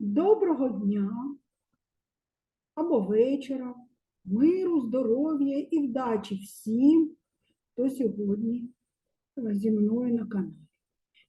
Доброго дня або вечора, миру, здоров'я і вдачі всім, хто сьогодні зі мною на каналі.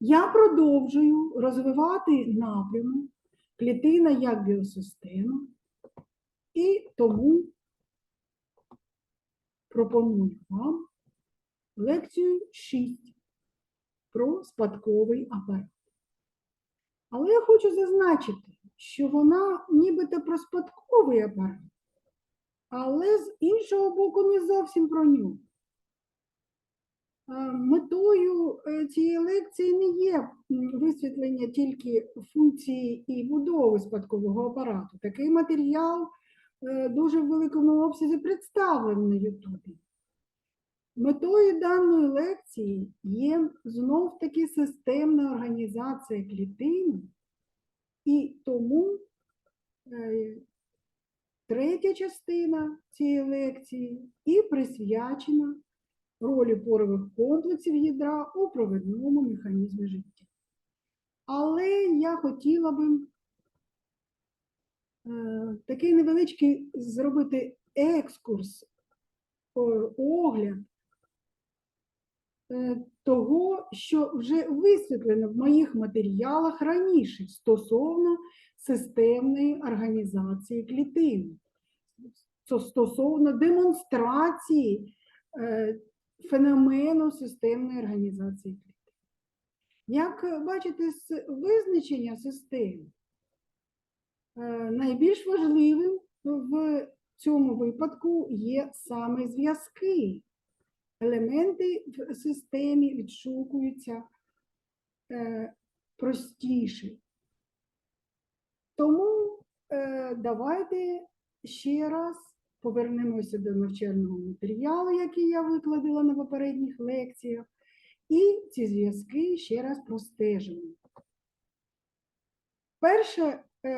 Я продовжую розвивати напрямок клітина як біосистема, і тому пропоную вам лекцію 6 про спадковий апарат. Але я хочу зазначити, що вона нібито про спадковий апарат, але з іншого боку не зовсім про нього. Е, Метою е, цієї лекції не є висвітлення тільки функції і будови спадкового апарату. Такий матеріал е, дуже в великому обсязі представлений на Ютубі. Метою даної лекції є знов таки системна організація клітини, і тому е, третя частина цієї лекції і присвячена ролі порових комплексів ядра у провідному механізмі життя. Але я хотіла би е, такий невеличкий зробити екскурс, о, огляд е, того, що вже висвітлено в моїх матеріалах раніше стосовно системної організації клітин, стосовно демонстрації е, феномену системної організації клітин. Як е, бачите з визначення системи, е, найбільш важливим в цьому випадку є саме зв'язки. Елементи в системі відшукуються е, простіше. Тому е, давайте ще раз повернемося до навчального матеріалу, який я викладила на попередніх лекціях, і ці зв'язки ще раз простежимо. Перше е,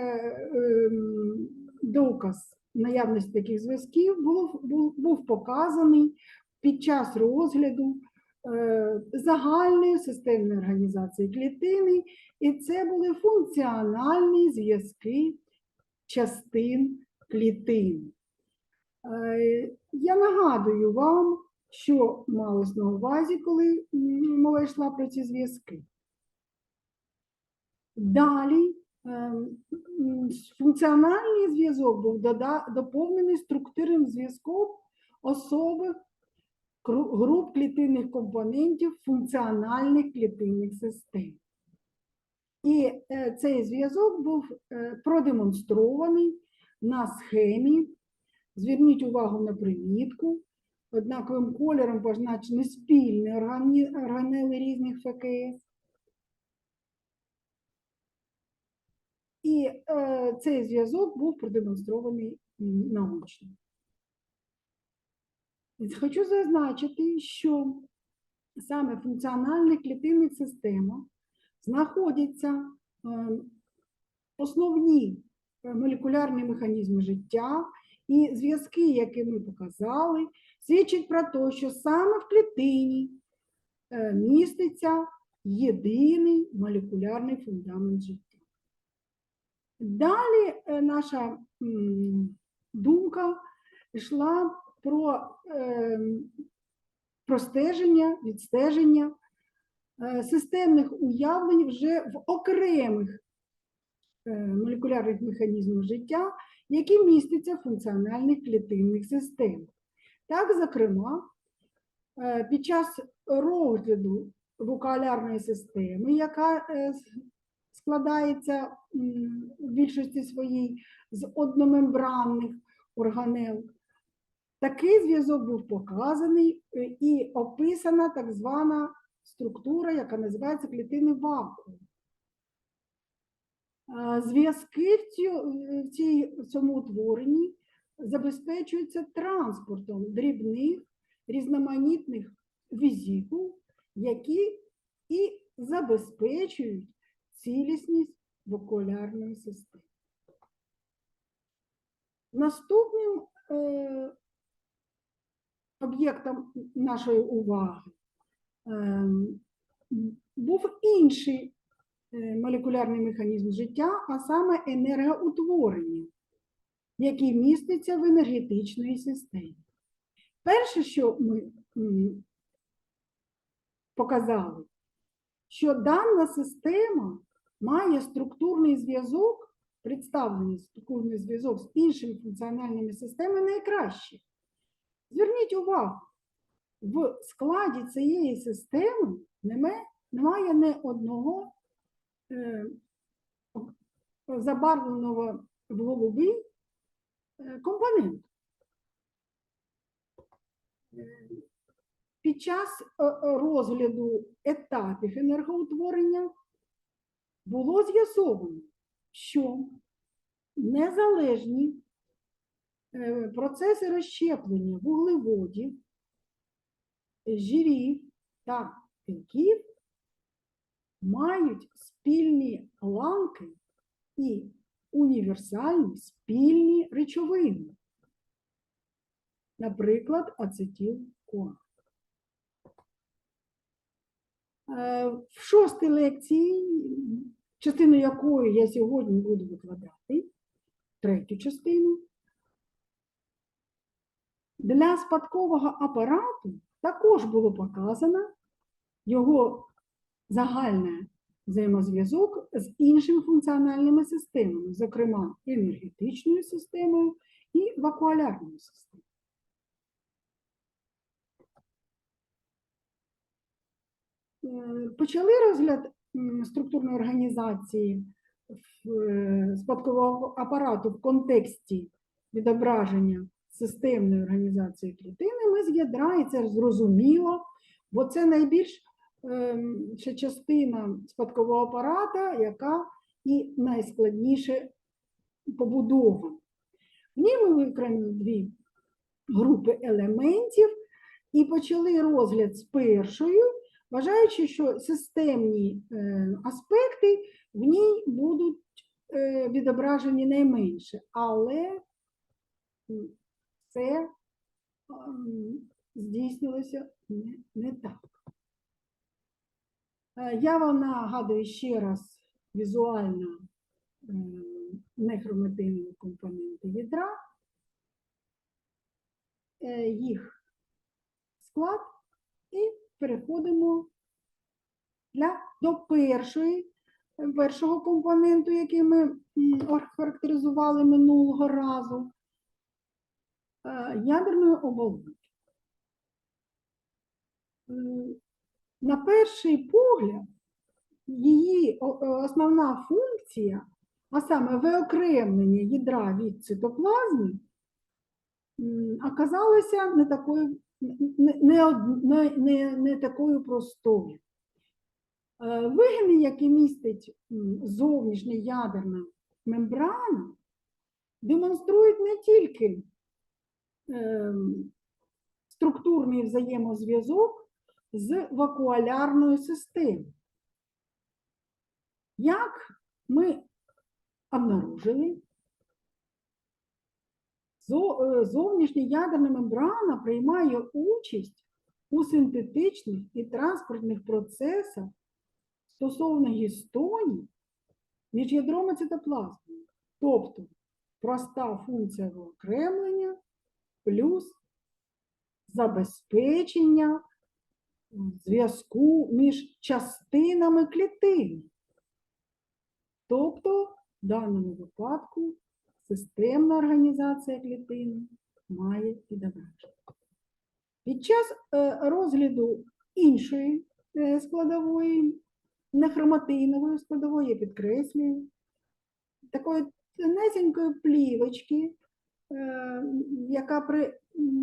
ем, доказ наявності таких зв'язків було, був, був показаний під час розгляду е, загальної системної організації клітини, і це були функціональні зв'язки частин клітин. Е, Я нагадую вам, що малось на увазі, коли мова йшла про ці зв'язки. Далі ем, функціональний зв'язок був доповнений структурним зв'язком особих кру- груп клітинних компонентів функціональних клітинних систем. І е, цей зв'язок був е, продемонстрований на схемі. Зверніть увагу на примітку. Однаковим кольором позначені спільні органели різних ФКС. І е, цей зв'язок був продемонстрований. І Хочу зазначити, що саме функціональних клітинних системах знаходяться е, основні е, молекулярні механізми життя, і зв'язки, які ми показали, свідчать про те, що саме в клітині е, міститься єдиний молекулярний фундамент життя. Далі наша думка йшла про е, простеження, відстеження е, системних уявлень вже в окремих е, молекулярних механізмах життя, які містяться в функціональних клітинних системах. Так, зокрема, під час розгляду вокалярної системи, яка складається в більшості своїй з одномембранних органел, такий зв'язок був показаний е, і описана так звана структура, яка називається клітинний вакуум. Зв'язки в, в цьому утворенні забезпечуються транспортом дрібних різноманітних візикул, які і забезпечують цілісність вокулярної системи. Наступним е, об'єктом нашої уваги ем, був інший е, молекулярний механізм життя, а саме енергоутворення, який міститься в енергетичній системі. Перше, що ми показали, що дана система має структурний зв'язок, представлений структурний зв'язок з іншими функціональними системами найкраще. Зверніть увагу, в складі цієї системи немає не одного е, забарвленого в голубий е, компоненту. Під час е, розгляду етапів енергоутворення було з'ясовано, що незалежні процеси розщеплення вуглеводів, жирів та білків мають спільні ланки і універсальні спільні речовини, наприклад, ацетил-КОА. Е, В шостій лекції, частину якої я сьогодні буду викладати, третю частину, для спадкового апарату також було показано його загальний взаємозв'язок з іншими функціональними системами, зокрема енергетичною системою і вакуалярною системою. Е, Почали розгляд структурної організації е, спадкового апарату в контексті відображення системної організації клітини ми з ядра, і це зрозуміло, бо це найбільш ем, ще частина спадкового апарата, яка і найскладніше побудована. В ній ми виконали дві групи елементів і почали розгляд з першою, вважаючи, що системні е, аспекти в ній будуть е, відображені найменше, але це ем, здійснилося не, не так. Е, Я вам нагадую ще раз візуально е, нехроматинні компоненти ядра, е, їх склад і переходимо для, до першої, першого компоненту, який ми м, охарактеризували минулого разу, ядерної оболонки. Е, На перший погляд, її основна функція, а саме виокремлення ядра від цитоплазми, оказалася не такою, не, не, не, не, такою простою. Е, Вигини, які містить зовнішня ядерна мембрана, демонструють не тільки структурний взаємозв'язок з вакуалярною системою. Як ми обнаружили, е, зовнішня ядерна мембрана приймає участь у синтетичних і транспортних процесах стосовно гістонів між ядром і цитоплазмою. Тобто проста функція виокремлення плюс забезпечення зв'язку між частинами клітини. Тобто, в даному випадку, системна організація клітини має відображення. Під час е, розгляду іншої е, складової, нехроматинової складової, я підкреслюю, такої тонесенької плівочки, яка при,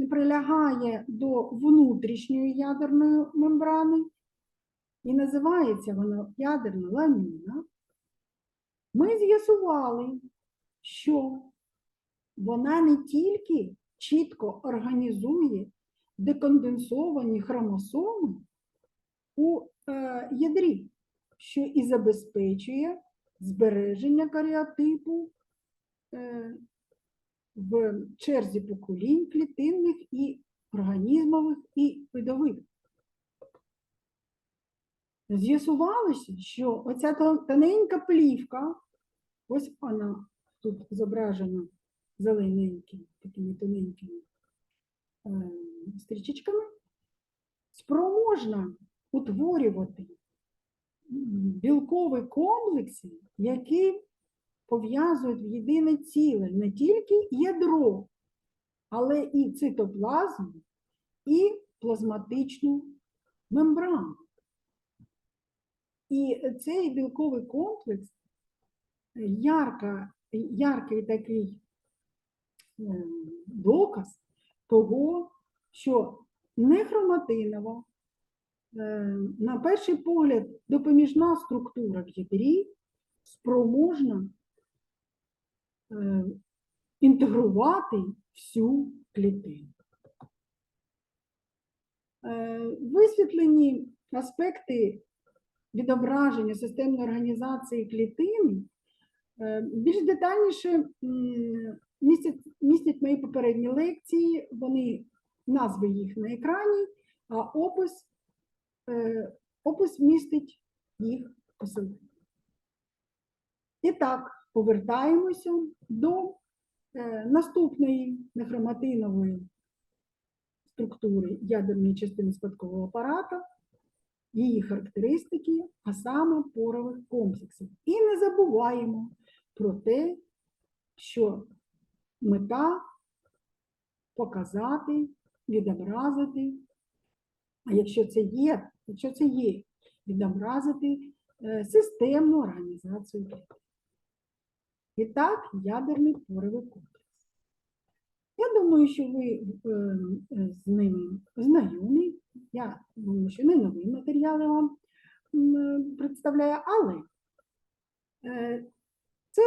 прилягає до внутрішньої ядерної мембрани, і називається вона ядерна ламіна, ми з'ясували, що вона не тільки чітко організує деконденсовані хромосоми у е, ядрі, що і забезпечує збереження каріотипу е, в черзі поколінь клітинних і організмових і видових. з'ясувалося, що оця тоненька плівка, ось вона тут зображена зелененькими, такими тоненькими е, стрічечками, спроможна утворювати білкові комплекси, які пов'язують в єдине ціле не тільки ядро, але і цитоплазму, і плазматичну мембрану. І цей білковий комплекс ярка, яркий такий е, доказ того, що нехроматинова, е, на перший погляд, допоміжна структура в ядрі спроможна інтегрувати всю клітину. Е, Висвітлені аспекти відображення системної організації клітини е, більш детальніше містять, містять мої попередні лекції, вони назви їх на екрані, а опис, е, опис містить їх посилання. І так, повертаємося до е, наступної нехроматинової структури ядерної частини спадкового апарата, її характеристики, а саме порових комплексів. І не забуваємо про те, що мета показати, відобразити, а якщо це є, якщо це є, відобразити е, системну організацію. І так, ядерний поровий комплекс. Я думаю, що ви е, з ними знайомі. Я думаю, що не новий матеріал я вам представляю, але е, це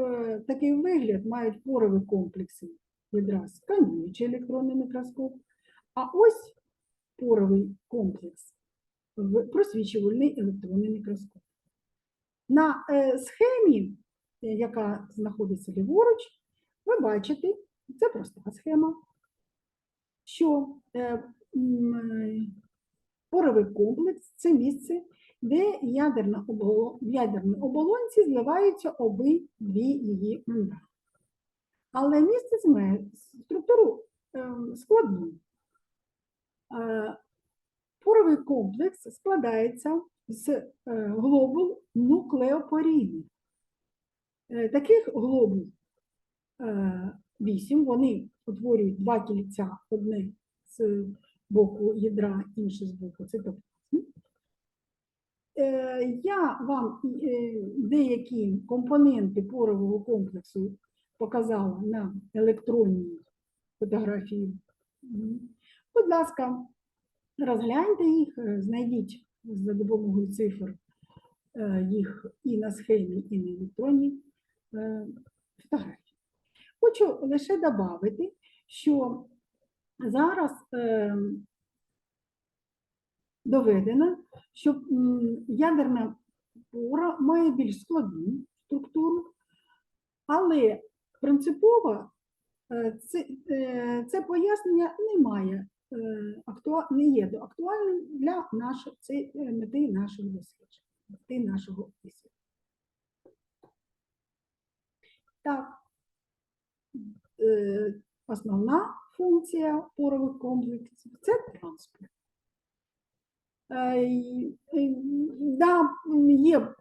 е, такий вигляд мають порові комплекси ядра скануючий електронний мікроскоп, а ось поровий комплекс просвічувальний електронний мікроскоп. На схемі, яка знаходиться ліворуч, ви бачите, це проста схема, що е, поровий комплекс це місце, де ядерна оболо- в ядерній оболонці зливаються обидві її мембрани. Але містить ме- структуру е, складну. Е, Поровий комплекс складається з глобул нуклеопорідних. Е, Таких глобул е, вісім, вони утворюють два кільця, одне з боку ядра, інше з боку цитоплазми. Е, Я вам е, деякі компоненти порового комплексу показала на електронній фотографії. Будь ласка, розгляньте їх, е, знайдіть за допомогою цифр е, їх і на схемі, і на електронній е, фотографії. Хочу лише додати, що зараз е, доведено, що ядерна пора має більш складну структуру, але принципово е, це, це пояснення не має не є актуальним для нашої це, мети нашого дослідження, мети нашого дослідження. Так, е, основна функція порових комплексів це транспорт. Е, Да, є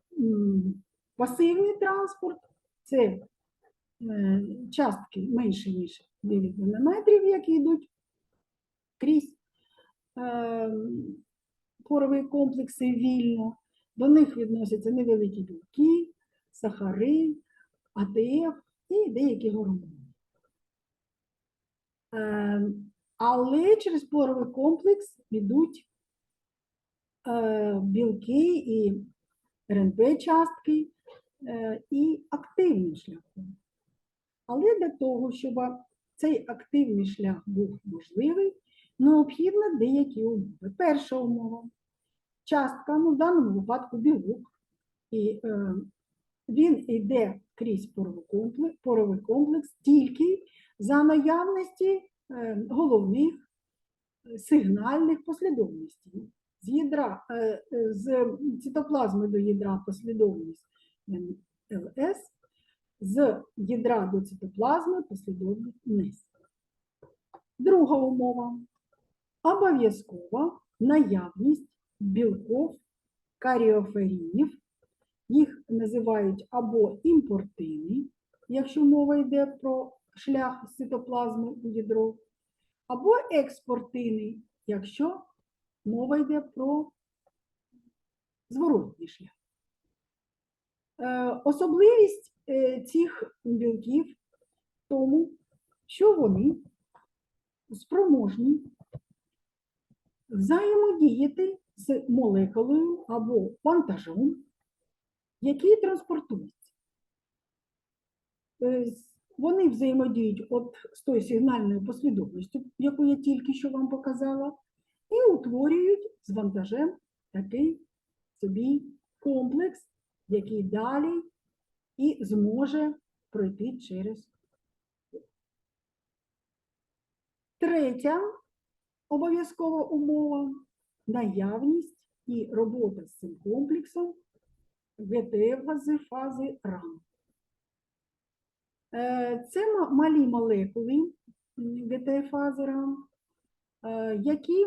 пасивний транспорт, це е, частки менше, ніж 9 нанометрів, які йдуть крізь порові комплекси вільно. До них відносяться невеликі білки, сахари, АТФ і деякі гормони. Е, Але через поровий комплекс йдуть е, білки і РНП-частки е, і активним шляхом. Але для того, щоб цей активний шлях був можливий, необхідно деякі умови. Перша умова частка, ну в даному випадку білок, і е, він йде крізь поровий комплекс, поровий комплекс тільки за наявності е, головних е, сигнальних послідовностей. з ядра е, з цитоплазми до ядра послідовність ЛС, з ядра до цитоплазми послідовність НЕС. Друга умова. Обов'язкова наявність білков каріоферінів. Їх називають або імпортини, якщо мова йде про шлях цитоплазми у ядро, або експортини, якщо мова йде про зворотній шлях. Е, Особливість е, цих білків в тому, що вони спроможні взаємодіяти з молекулою або вантажом, який транспортується. Е, Вони взаємодіють от з тою сигнальною послідовністю, яку я тільки що вам показала, і утворюють з вантажем такий собі комплекс, який далі і зможе пройти через. Третя обов'язкова умова наявність і робота з цим комплексом ГТФ фази РАМ. Е, Це малі молекули ГТФ-фази РАМ, е, які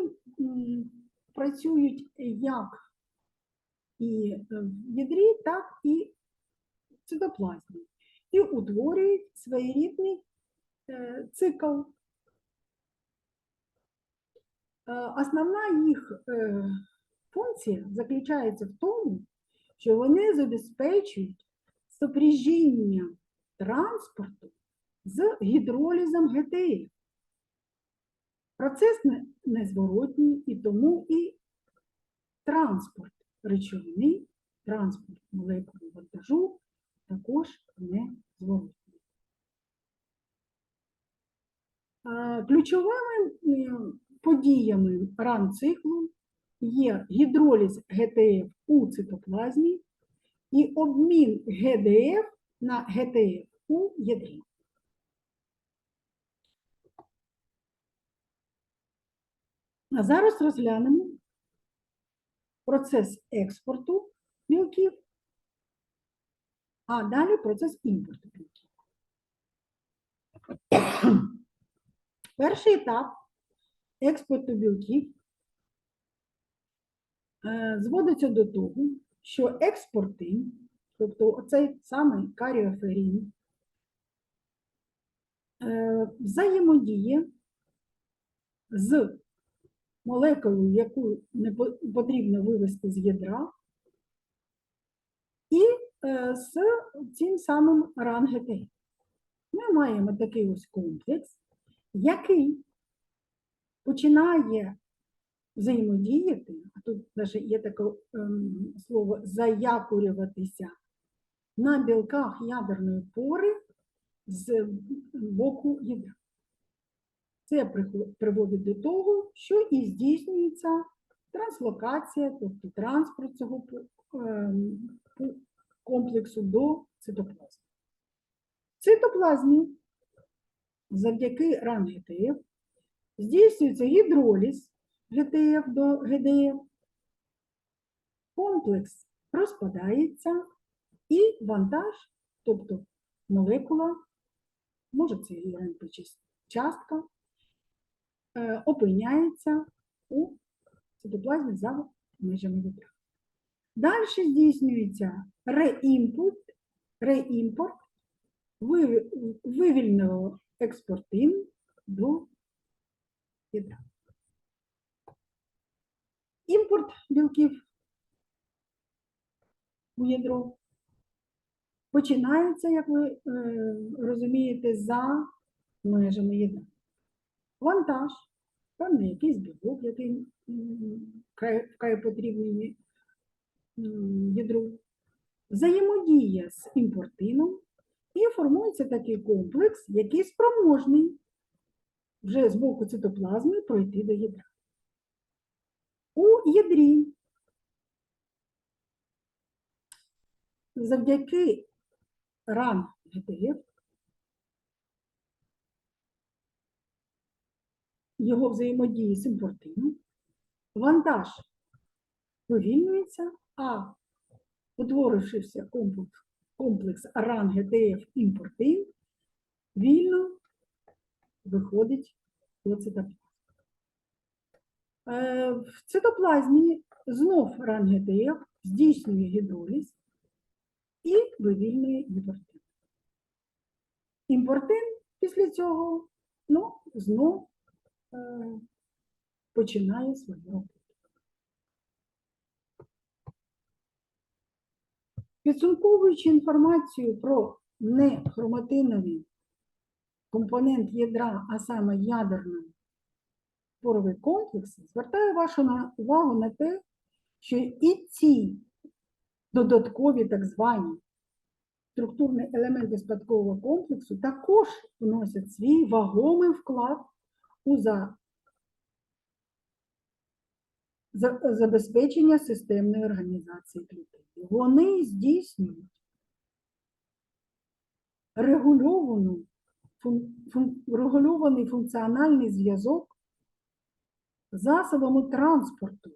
працюють як і в ядрі, так і в цитоплазмі. І утворюють своєрідний е, цикл. Основна їх функція заключається в тому, що вони забезпечують сопряжіння транспорту з гідролізом ГТФ. Процес незворотній, і тому і транспорт речовини, транспорт молекули вантажу також незворотній. Ключовими подіями ран-циклу є гідроліз ГТФ у цитоплазмі і обмін ГДФ на ГТФ у ядрі. А зараз розглянемо процес експорту білків, а далі процес імпорту білків. Перший етап експорту білків зводиться до того, що експортин, тобто оцей самий каріоферін, е, взаємодіє з молекулою, яку не потрібно вивести з ядра, і е, з цим самим рангетей. Ми маємо такий ось комплекс, який починає взаємодіяти, а тут навіть є таке ем, слово заякурюватися на білках ядерної пори з боку ядра. Це приводить до того, що і здійснюється транслокація, тобто транспорт цього ем, комплексу до цитоплазми. В цитоплазмі завдяки ран здійснюється гідроліз ГТФ до ГДФ, комплекс розпадається і вантаж, тобто молекула, може це і РНП частка, е, опиняється у цитоплазмі за межами ядра. Далі здійснюється реімпорт, реімпорт виві- вивільненого експортин до ядра. Імпорт білків у ядро починається, як ви е, розумієте, за межами ядра. Вантаж, певний якийсь білок, який вкрай, потрібний ядру, взаємодіє з імпортином і формується такий комплекс, який спроможний вже з боку цитоплазми пройти до ядра. У ядрі завдяки ран ГТФ його взаємодії з імпортином, вантаж вивільнюється, а утворившися комплекс, комплекс РАН ГТФ імпортин, вільно виходить до цитоплазми. Е, В цитоплазмі знов РАН здійснює гідроліз і вивільнює імпортин. Імпортин після цього ну, знов е, починає свою роботу. Підсумковуючи інформацію про нехроматинові компонент ядра, а саме ядерний поровий комплекс, звертаю вашу увагу на те, що і ці додаткові так звані структурні елементи спадкового комплексу також вносять свій вагомий вклад у за за- забезпечення системної організації клітин. Вони здійснюють регульовану, регульований функціональний зв'язок засобами транспорту.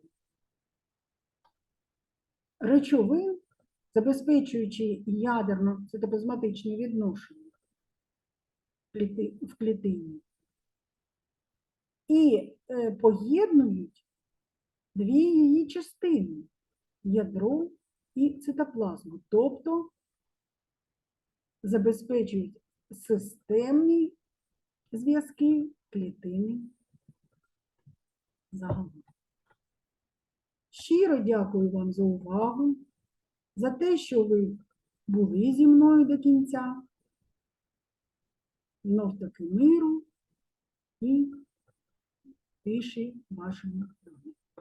Речовин, забезпечуючи ядерно-цитоплазматичні відношення в клітині, і е, поєднують дві її частини ядро і цитоплазму, тобто забезпечують системні зв'язки клітини загалом. Щиро дякую вам за увагу, за те, що ви були зі мною до кінця. Знов таки миру і тиші домі.